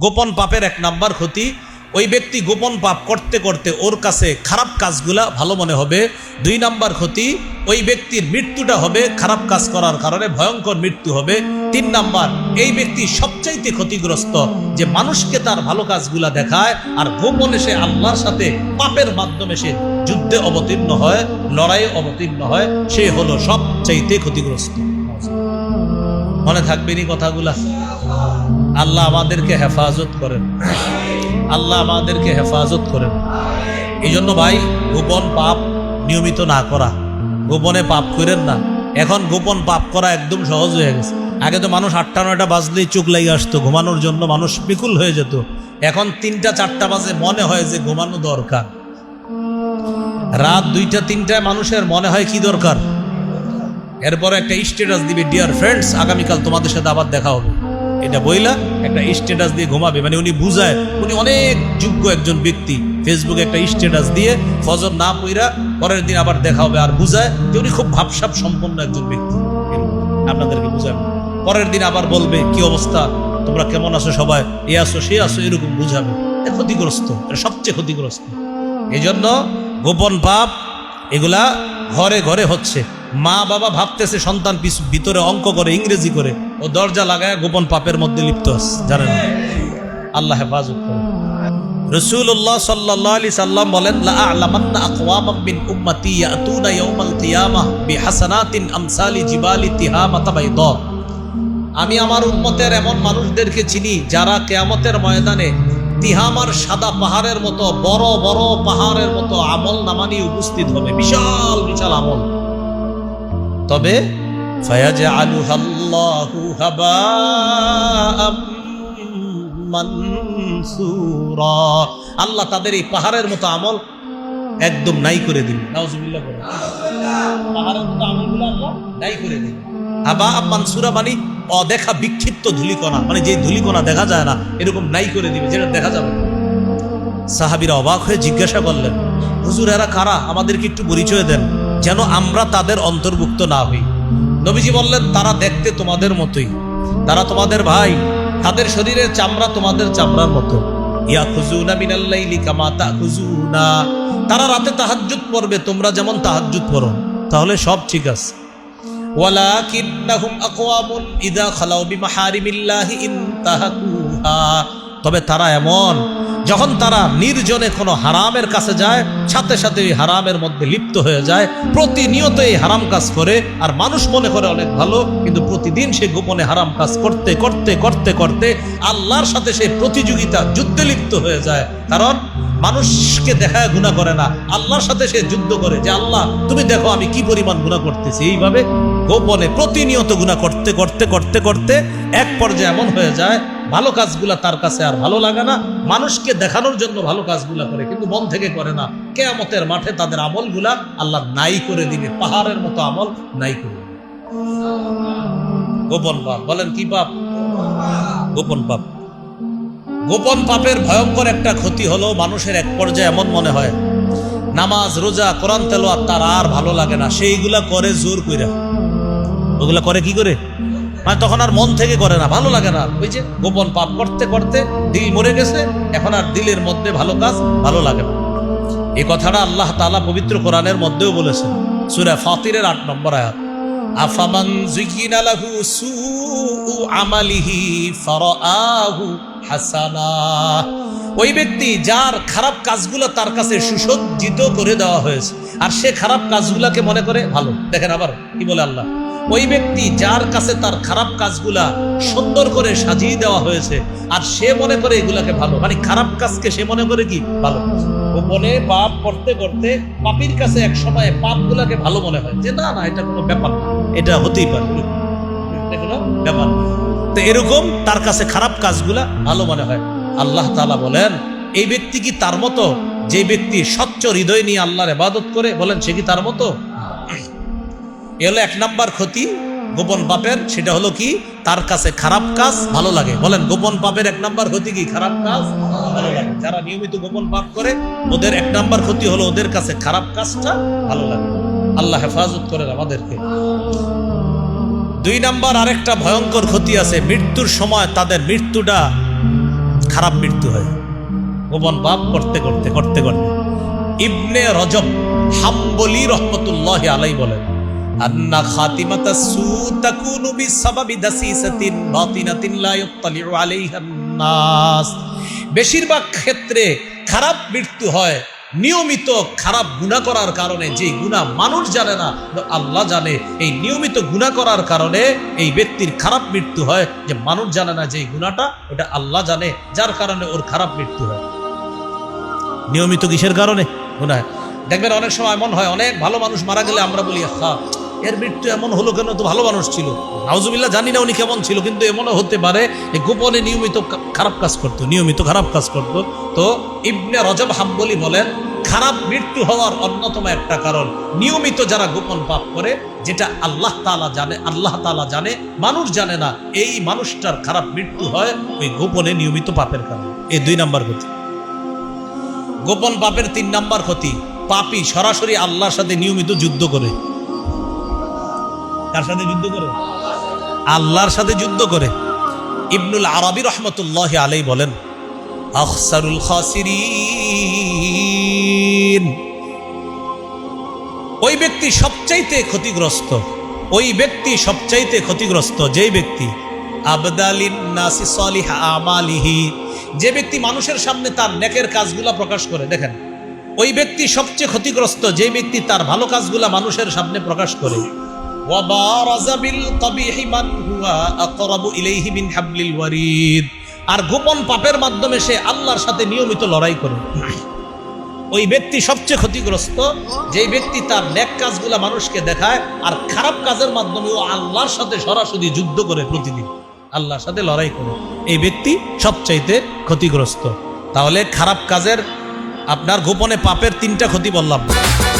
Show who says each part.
Speaker 1: গোপন পাপের এক নাম্বার ক্ষতি, ওই ব্যক্তি গোপন পাপ করতে করতে ওর কাছে খারাপ কাজগুলা ভালো মনে হবে। দুই নাম্বার ক্ষতি, ওই ব্যক্তির মৃত্যুটা হবে খারাপ কাজ করার কারণে ভয়ঙ্কর মৃত্যু হবে। তিন নাম্বার, এই ব্যক্তি সবচাইতে ক্ষতিগ্রস্ত, যে মানুষকে তার ভালো কাজগুলা দেখায় আর গোপনে সে আল্লাহর সাথে পাপের মাধ্যমে সে যুদ্ধে অবতীর্ণ হয়, লড়াইয়ে অবতীর্ণ হয়, সে হলো সবচাইতে ক্ষতিগ্রস্ত। মনে থাকবেনি কথাগুলা? আল্লাহ আমাদেরকে হেফাজত করেন। আল্লাহ আমাদেরকে হেফাজত করেন। এই জন্য ভাই, গোপন পাপ নিয়মিত না করা। গোপনে পাপ করেন না। এখন গোপন পাপ করা একদম সহজ হয়ে গেছে। আগে তো মানুষ আটটা, নয়টা বাজলেই চোখ লাগিয়ে আসতো। ঘুমানোর জন্য মানুষ বিকুল হয়ে যেত। এখন তিনটা, চারটা বাজে মনে হয় যে ঘুমানো দরকার। রাত দুইটা, তিনটায় মানুষের মনে হয় কি দরকার? এরপরে একটা স্ট্যাটাস দিবে ডিয়ার ফ্রেন্ডস আগামীকাল তোমাদের সাথে আবার দেখা হবে। এটা বইলা একটা স্ট্যাটাস দিয়ে ঘুমাবে। মানে উনি বুঝায়, উনি অনেক যোগ্য একজন ব্যক্তি। ফেসবুকে একটা স্ট্যাটাস দিয়ে ফজর না পইরা পরের দিন আবার দেখা হবে আর বুঝায় যে উনি খুব ভাবসাব সম্পন্ন একজন ব্যক্তি। আপনাদেরকে বুঝাবে। পরের দিন আবার বলবে, কি অবস্থা? তোমরা কেমন আছো সবাই? এ আসো সে আসো এরকম বুঝাবে। ক্ষতিগ্রস্ত, এটা সবচেয়ে ক্ষতিগ্রস্ত। এই জন্য গোপন পাপ এগুলা ঘরে ঘরে হচ্ছে। মা বাবা ভাবতেছে সন্তান ভিতরে অঙ্ক করে, ইংরেজি করে। ও দরজা লাগায় গোপন পাপের মধ্যে লিপ্ত জানেন? আল্লাহ হেফাজত করে রসুল্লাহ সাল্লাহ আলি সাল্লাম বলেন, লা আ'লামান্না আকওয়ামাম মিন উম্মতি ইয়াতুনা ইয়াউমাল কিয়ামাহ বিহাসানাতিন আমসালি জিবালি তিহামাতা বাইদা. আমি আমার উম্মতের এমন মানুষদেরকে চিনি যারা কেয়ামতের ময়দানে তিহামার সাদা পাহাড়ের মতো, বড় বড় পাহাড়ের মতো আমল নামানি উপস্থিত হবে। বিশাল বিশাল আমল। তবে ফায়াজআলুহাল্লাহু হাবাআম মানসুরা আল্লাহ তাদের এই পাহাড়ের মতো আমল একদম নাই করে দিন। নাউজুবিল্লাহ বলেন। পাহাড়ের মতো আমলগুলো আল্লাহ নাই করে দিন। আবা মানসুরা মানে অদেখা বিক্ষিপ্ত ধুলিকণা মানে যে ধুলিকণা দেখা যায় না, এরকম নাই করে দিবে, যেটা দেখা যাবে। সাহাবিরা অবাক হয়ে জিজ্ঞাসা করলেন, হুজুর, এরা কারা? আমাদেরকে একটু পরিচয় দেন, যেন আমরা তাদের অন্তর্ভুক্ত না হই। নবীজি বললেন, তারা দেখতে তোমাদের মতোই। তারা তোমাদের ভাই, তাদের শরীরের চামড়া তোমাদের চামড়ার মতো। ইয়া খুজুনা মিনাল্লাইলি কামা তাখুজুনা। তারা রাতে তাহাজ্জুদ পড়বে, তোমরা যেমন তাহাজ্জুদ পড়ো, তাহলে সব ঠিক আছে। ওয়ালাকিন্নাহুম আকওয়ামুন ইদা খালাউ বিমাহারিমিল্লাহি ইনতাহাকুহা তবে তারা এমন যখন তারা নির্জনে কোনো হারামের কাছে যায়, সাথে সাথে ওই হারামের মধ্যে লিপ্ত হয়ে যায়, প্রতিনিয়ত এই হারাম কাজ করে। আর মানুষ মনে করে অনেক ভালো, কিন্তু প্রতিদিন সে গোপনে হারাম কাজ করতে করতে করতে করতে আল্লাহর সাথে সে প্রতিযোগিতা যুদ্ধে লিপ্ত হয়ে যায়। কারণ মানুষকে দেখায় গুণা করে না। আল্লাহর সাথে সে যুদ্ধ করে যে, আল্লাহ, তুমি দেখো আমি কি পরিমাণ গুণা করতেছি। এইভাবে গোপনে প্রতিনিয়ত গুণা করতে করতে করতে করতে এক পর্যায়ে এমন হয়ে যায় ভালো কাজগুলা তার কাছে আর ভালো লাগে না। মানুষকে দেখানোর জন্য ভালো কাজগুলা করে, কিন্তু মন থেকে করে না। কেয়ামতের মাঠে তাদের আমলগুলা আল্লাহ নাই করে দিবে। পাহাড়ের মতো আমল নাই করে। গোপন পাপ, বলেন কি পাপ? গোপন পাপ। গোপন পাপের ভয়ঙ্কর একটা ক্ষতি হলো মানুষের এক পর্যায়ে এমন মনে হয়, নামাজ, রোজা, কোরআন, তেলোয়াত তার আর ভালো লাগে না। সেইগুলা করে জোর কইরা। ওগুলা করে কি করে? মানে তখন আর মন থেকে করে না, ভালো লাগে না। ওই যে গোপন পাপ করতে করতে দিল মরে গেছে, এখন আর দিলের মধ্যে ভালো কাজ ভালো লাগে না। এই কথাটা আল্লাহ তালা পবিত্র কোরআনের মধ্যেও বলেছেন, সূরা ফাতিরের আট নম্বর আয়াত। হাসানা। ওই ব্যক্তি যার খারাপ কাজগুলো তার কাছে সুসজ্জিত করে দেওয়া হয়েছে, আর সে খারাপ কাজগুলাকে মনে করে ভালো। দেখেন আবার কি বলে আল্লাহ? ওই ব্যক্তি যার কাছে তার খারাপ কাজগুলা সুন্দর করে সাজিয়ে দেওয়া হয়েছে, আর সে মনে করে এগুলাকে ভালো। মানে খারাপ কাজকে সে মনে করে কি? ভালো ও মনে পাপ করতে করতে পাপির কাছে এক সময় পাপগুলাকে ভালো মনে হয়। যে না না, এটা কোনো ব্যাপার না। এটা হতেই পারে। এটা ব্যাপার তো এরকম তার কাছে খারাপ কাজগুলা ভালো মনে হয়। আল্লাহ তালা বলেন, এই ব্যক্তি কি তার মতো? যে ব্যক্তি স্বচ্ছ হৃদয় নিয়ে আল্লাহর ইবাদত করে, বলেন, সে কি তার মতো? এ এক নাম্বার ক্ষতি গোপন পাপের, সেটা হলো কি? তার কাছে খারাপ কাজ ভালো লাগে। বলেন, গোপন পাপের এক নাম্বার ক্ষতি কি? খারাপ কাজ ভালো লাগে। যারা নিয়মিত গোপন পাপ করে, ওদের এক নাম্বার ক্ষতি হলো ওদের কাছে খারাপ কাজটা ভালো লাগে। আল্লাহ হেফাজত করেন আমাদেরকে। দুই নাম্বার, আরেকটা ভয়ঙ্কর ক্ষতি আছে। মৃত্যুর সময় তাদের মৃত্যুটা খারাপ মৃত্যু হয়। গোপন পাপ করতে করতে করতে করতে। ইবনে রজব হাম্বলি রহমতুল্লাহ আলাই বলেন আন্না খাতিমাতা সু তাকুনু বিসাবাবি দাসিসাতিন বাতিনাতিন লা ইত্তালিউ আলাইহা নাস। বেশিরভাগ ক্ষেত্রে খারাপ মৃত্যু হয় নিয়মিত খারাপ গুণা করার কারণে। যে গুণা মানুষ জানে না আল্লাহ জানে। এই নিয়মিত গুণা করার কারণে এই ব্যক্তির খারাপ মৃত্যু হয়। যে মানুষ জানে না যে গুণাটা ওটা আল্লাহ জানে, যার কারণে ওর খারাপ মৃত্যু হয়। নিয়মিত কিসের কারণে? গুণা দেখবেন অনেক সময় এমন হয়, অনেক ভালো মানুষ মারা গেলে আমরা বলি হা এর মৃত্যু এমন হলো কেন? তো ভালো মানুষ ছিল। নাউজুবিল্লাহ জানি না উনি কেমন ছিল, কিন্তু এমনও হতে পারে যে গোপনে নিয়মিত খারাপ কাজ করতো, নিয়মিত খারাপ কাজ করতো। তো ইবনে রজব হাম্বলি বলেন, খারাপ মৃত্যু হওয়ার অন্যতম একটা কারণ নিয়মিত যারা গোপন পাপ করে, যেটা আল্লাহ তাআলা জানে, আল্লাহ তাআলা জানে, মানুষ জানে না, এই মানুষটার খারাপ মৃত্যু হয় ওই গোপনে নিয়মিত পাপের কারণে। এই দুই নাম্বার ক্ষতি। গোপন পাপের তিন নাম্বার ক্ষতি, পাপি সরাসরি আল্লাহর সাথে নিয়মিত যুদ্ধ করে। কার সাথে যুদ্ধ করে? আল্লাহর সাথে যুদ্ধ করে। ইবনুল আরবি রহমতুল্লাহ আলাই বলেন, আখসারুল ওই ব্যক্তি সবচাইতে ক্ষতিগ্রস্ত, ওই ব্যক্তি সবচাইতে ক্ষতিগ্রস্ত যেই ব্যক্তি, আবদালিন যে ব্যক্তি মানুষের সামনে তার নেকের কাজগুলা প্রকাশ করে, দেখেন, ওই ব্যক্তি সবচেয়ে ক্ষতিগ্রস্ত যে ব্যক্তি তার ভালো কাজগুলা মানুষের সামনে প্রকাশ করে। আর গোপন পাপের মাধ্যমে সে আল্লাহর সাথে নিয়মিত লড়াই করে। ওই ব্যক্তি সবচেয়ে ক্ষতিগ্রস্ত, যেই ব্যক্তি তার ন্যাক কাজগুলা মানুষকে দেখায় আর খারাপ কাজের মাধ্যমে ও আল্লাহর সাথে সরাসরি যুদ্ধ করে প্রতিদিন, আল্লাহর সাথে লড়াই করে। এই ব্যক্তি সবচাইতে ক্ষতিগ্রস্ত। তাহলে খারাপ কাজের আপনার গোপনে পাপের তিনটা ক্ষতি বললাম। না